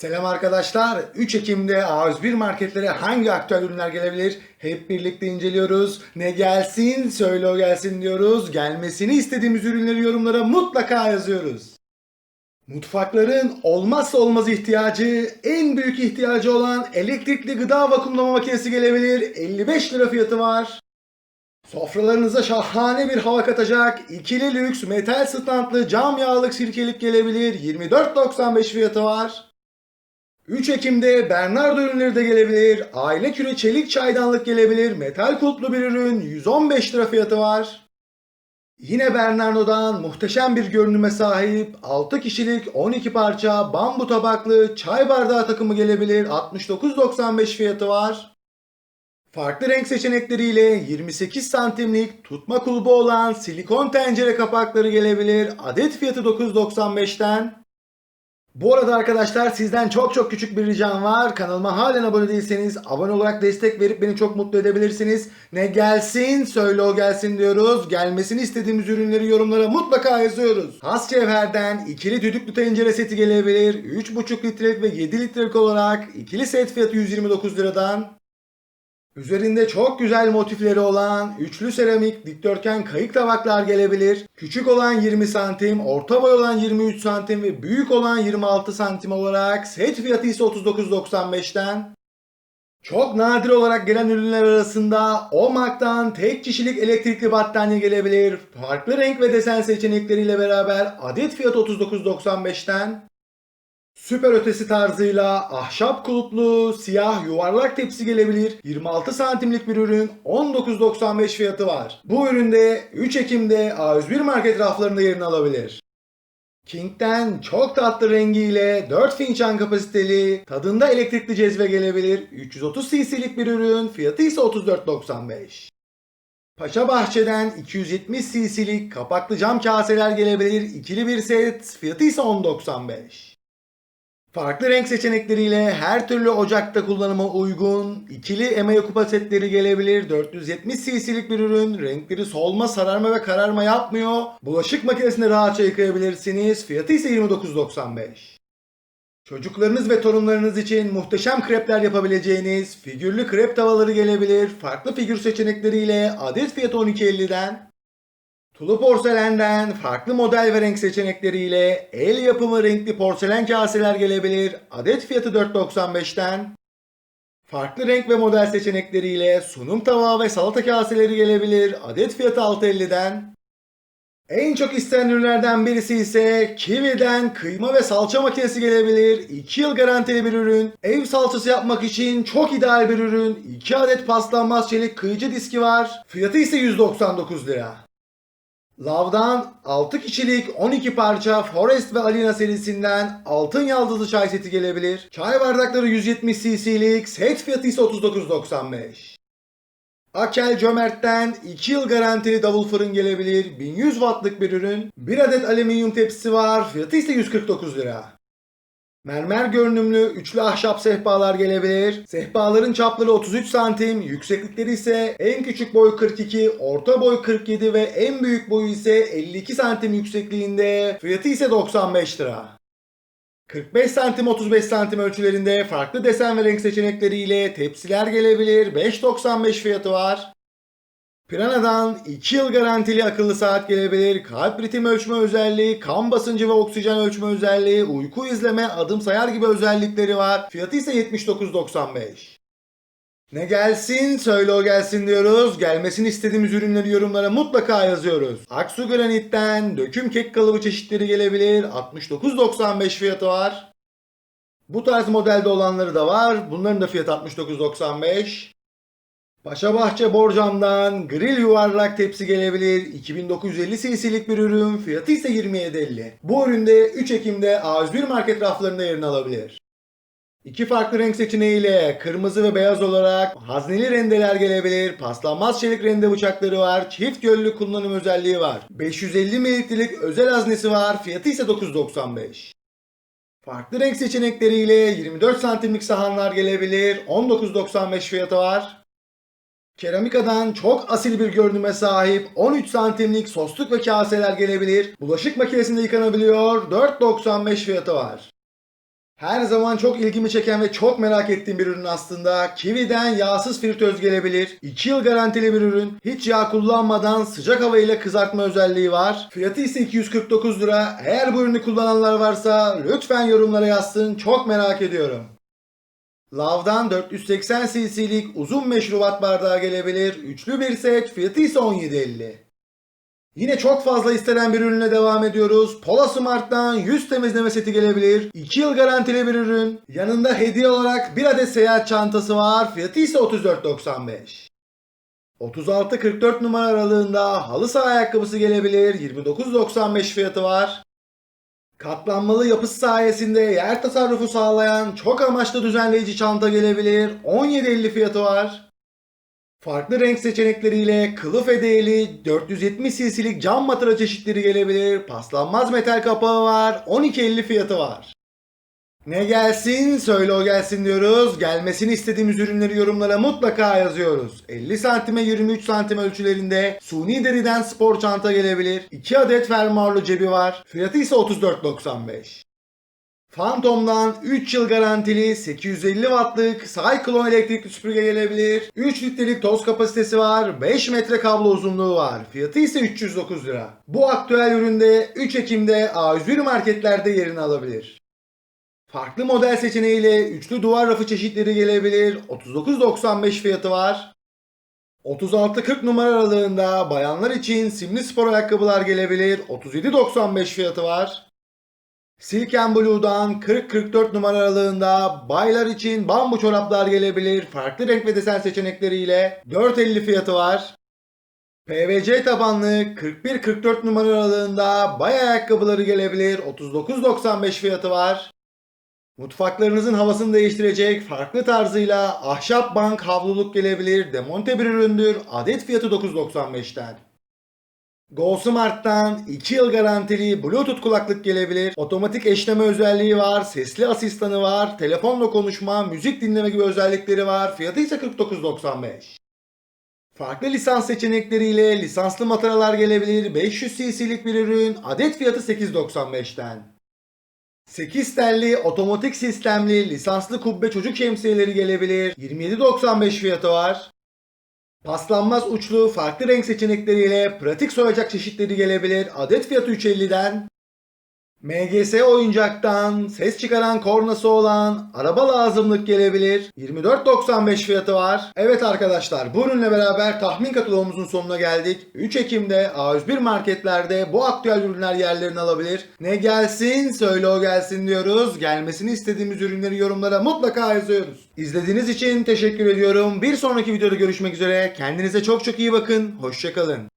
Selam arkadaşlar. 3 Ekim'de A101 marketlere hangi aktüel ürünler gelebilir? Hep birlikte inceliyoruz. Ne gelsin, söyle o gelsin diyoruz. Gelmesini istediğimiz ürünleri yorumlara mutlaka yazıyoruz. Mutfakların olmazsa olmaz ihtiyacı, en büyük ihtiyacı olan elektrikli gıda vakumlama makinesi gelebilir. 55 lira fiyatı var. Sofralarınıza şahane bir hava katacak ikili lüks metal standlı cam yağlık sirkelik gelebilir. 24.95 fiyatı var. 3 Ekim'de Bernardo ürünleri de gelebilir. Aile küre çelik çaydanlık gelebilir. Metal kulplu bir ürün. 115 lira fiyatı var. Yine Bernardo'dan muhteşem bir görünüme sahip 6 kişilik 12 parça bambu tabaklı çay bardağı takımı gelebilir. 69.95 fiyatı var. Farklı renk seçenekleriyle 28 santimlik tutma kulbu olan silikon tencere kapakları gelebilir. Adet fiyatı 9.95'ten. Bu arada arkadaşlar sizden çok çok küçük bir ricam var. Kanalıma halen abone değilseniz abone olarak destek verip beni çok mutlu edebilirsiniz. Ne gelsin söyle o gelsin diyoruz. Gelmesini istediğimiz ürünleri yorumlara mutlaka yazıyoruz. Has Cevher'den ikili düdüklü tencere seti gelebilir. 3,5 litrelik ve 7 litrelik olarak ikili set fiyatı 129 liradan. Üzerinde çok güzel motifleri olan üçlü seramik dikdörtgen kayık tabaklar gelebilir. Küçük olan 20 santim, orta boy olan 23 santim ve büyük olan 26 santim olarak set fiyatı ise 39.95'ten. Çok nadir olarak gelen ürünler arasında OMAK'tan tek kişilik elektrikli battaniye gelebilir. Farklı renk ve desen seçenekleriyle beraber adet fiyatı 39.95'ten. Süper ötesi tarzıyla ahşap kulplu, siyah yuvarlak tepsi gelebilir. 26 santimlik bir ürün 19.95 fiyatı var. Bu üründe 3 Ekim'de A101 market raflarında yerini alabilir. King'den çok tatlı rengiyle 4 fincan kapasiteli, tadında elektrikli cezve gelebilir. 330 cc'lik bir ürün, fiyatı ise 34.95. Paşa Bahçe'den 270 cc'lik kapaklı cam kaseler gelebilir. İkili bir set, fiyatı ise 10.95. Farklı renk seçenekleriyle her türlü ocakta kullanıma uygun ikili emaya kupa setleri gelebilir. 470 cc'lik bir ürün. Renkleri solma, sararma ve kararma yapmıyor. Bulaşık makinesinde rahatça yıkayabilirsiniz. Fiyatı ise 29.95. Çocuklarınız ve torunlarınız için muhteşem krepler yapabileceğiniz figürlü krep tavaları gelebilir. Farklı figür seçenekleriyle adet fiyatı 12.50'den. Tulu porselenden farklı model ve renk seçenekleriyle el yapımı renkli porselen kaseler gelebilir. Adet fiyatı 4.95'ten. Farklı renk ve model seçenekleriyle sunum tabağı ve salata kaseleri gelebilir. Adet fiyatı 6.50'den. En çok istenen ürünlerden birisi ise Kiwi'den kıyma ve salça makinesi gelebilir. 2 yıl garantili bir ürün. Ev salçası yapmak için çok ideal bir ürün. 2 adet paslanmaz çelik kıyıcı diski var. Fiyatı ise 199 lira. Lav'dan 6 kişilik 12 parça Forest ve Alina serisinden altın yaldızlı çay seti gelebilir. Çay bardakları 170 cc'lik, set fiyatı ise 39.95. Akel Cömert'ten 2 yıl garantili davul fırın gelebilir. 1100 wattlık bir ürün. 1 adet alüminyum tepsisi var. Fiyatı ise 149 lira. Mermer görünümlü üçlü ahşap sehpalar gelebilir. Sehpaların çapları 33 santim, yükseklikleri ise en küçük boy 42, orta boy 47 ve en büyük boyu ise 52 santim yüksekliğinde. Fiyatı ise 95 lira. 45 santim 35 santim ölçülerinde farklı desen ve renk seçenekleriyle tepsiler gelebilir. 5.95 fiyatı var. Piranha'dan 2 yıl garantili akıllı saat gelebilir. Kalp ritim ölçme özelliği, kan basıncı ve oksijen ölçme özelliği, uyku izleme, adım sayar gibi özellikleri var. Fiyatı ise 79.95. Ne gelsin söyle o gelsin diyoruz. Gelmesini istediğimiz ürünleri yorumlara mutlaka yazıyoruz. Aksu Granit'ten döküm kek kalıbı çeşitleri gelebilir. 69.95 fiyatı var. Bu tarz modelde olanları da var. Bunların da fiyatı 69.95. Paşabahçe Borcam'dan grill yuvarlak tepsi gelebilir. 2950 cc'lik bir ürün. Fiyatı ise 27.50. Bu üründe 3 Ekim'de A101 market raflarında yerini alabilir. İki farklı renk seçeneğiyle kırmızı ve beyaz olarak hazneli rendeler gelebilir. Paslanmaz çelik rende bıçakları var. Çift yönlü kullanım özelliği var. 550 mililitrelik özel haznesi var. Fiyatı ise 9.95. Farklı renk seçenekleriyle 24 santimlik sahanlar gelebilir. 19.95 fiyatı var. Keramikadan çok asil bir görünüme sahip 13 santimlik sosluk ve kaseler gelebilir. Bulaşık makinesinde yıkanabiliyor. 4.95 fiyatı var. Her zaman çok ilgimi çeken ve çok merak ettiğim bir ürün aslında. Kiwi'den yağsız fritöz gelebilir. 2 yıl garantili bir ürün. Hiç yağ kullanmadan sıcak hava ile kızartma özelliği var. Fiyatı ise 249 lira. Eğer bu ürünü kullananlar varsa lütfen yorumlara yazsın. Çok merak ediyorum. Lav'dan 480 cc'lik uzun meşrubat bardağı gelebilir. Üçlü bir set. Fiyatı ise 17.50. Yine çok fazla istenen bir ürünle devam ediyoruz. Pola Smart'tan yüz temizleme seti gelebilir. 2 yıl garantili bir ürün. Yanında hediye olarak bir adet seyahat çantası var. Fiyatı ise 34.95. 36-44 numara aralığında halı saha ayakkabısı gelebilir. 29.95 fiyatı var. Katlanmalı yapısı sayesinde yer tasarrufu sağlayan çok amaçlı düzenleyici çanta gelebilir. 17.50 fiyatı var. Farklı renk seçenekleriyle kılıf hediyeli 470 cc'lik cam matara çeşitleri gelebilir. Paslanmaz metal kapağı var. 12.50 fiyatı var. Ne gelsin söyle o gelsin diyoruz. Gelmesini istediğimiz ürünleri yorumlara mutlaka yazıyoruz. 50 santime 23 santim ölçülerinde suni deriden spor çanta gelebilir. 2 adet fermuarlı cebi var. Fiyatı ise 34.95. Phantom'dan 3 yıl garantili 850 wattlık Cyclone elektrikli süpürge gelebilir. 3 litrelik toz kapasitesi var. 5 metre kablo uzunluğu var. Fiyatı ise 309 lira. Bu aktüel üründe 3 Ekim'de A101 marketlerde yerini alabilir. Farklı model seçeneğiyle üçlü duvar rafı çeşitleri gelebilir. 39.95 fiyatı var. 36-40 numara aralığında bayanlar için simli spor ayakkabılar gelebilir. 37.95 fiyatı var. Silk Blue'dan 40-44 numara aralığında baylar için bambu çoraplar gelebilir. Farklı renk ve desen seçenekleriyle 4.50 fiyatı var. PVC tabanlı 41-44 numara aralığında bay ayakkabıları gelebilir. 39.95 fiyatı var. Mutfaklarınızın havasını değiştirecek farklı tarzıyla ahşap bank havluluk gelebilir. Demonte bir üründür. Adet fiyatı 9.95'ten. GoSmart'tan 2 yıl garantili Bluetooth kulaklık gelebilir. Otomatik eşleme özelliği var. Sesli asistanı var. Telefonla konuşma, müzik dinleme gibi özellikleri var. Fiyatı ise 49.95. Farklı lisans seçenekleriyle lisanslı mataralar gelebilir. 500 cc'lik bir ürün. Adet fiyatı 8.95'ten. 8 telli otomatik sistemli lisanslı kubbe çocuk şemsiyeleri gelebilir. 27.95 fiyatı var. Paslanmaz uçlu farklı renk seçenekleriyle pratik soyacak çeşitleri gelebilir. Adet fiyatı 3.50'den. MGS oyuncaktan ses çıkaran kornası olan araba lazımlık gelebilir. 24.95 fiyatı var. Evet arkadaşlar bu ürünle beraber tahmin kataloğumuzun sonuna geldik. 3 Ekim'de A101 marketlerde bu aktüel ürünler yerlerini alabilir. Ne gelsin söyle o gelsin diyoruz. Gelmesini istediğimiz ürünleri yorumlara mutlaka yazıyoruz. İzlediğiniz için teşekkür ediyorum. Bir sonraki videoda görüşmek üzere. Kendinize çok çok iyi bakın. Hoşçakalın.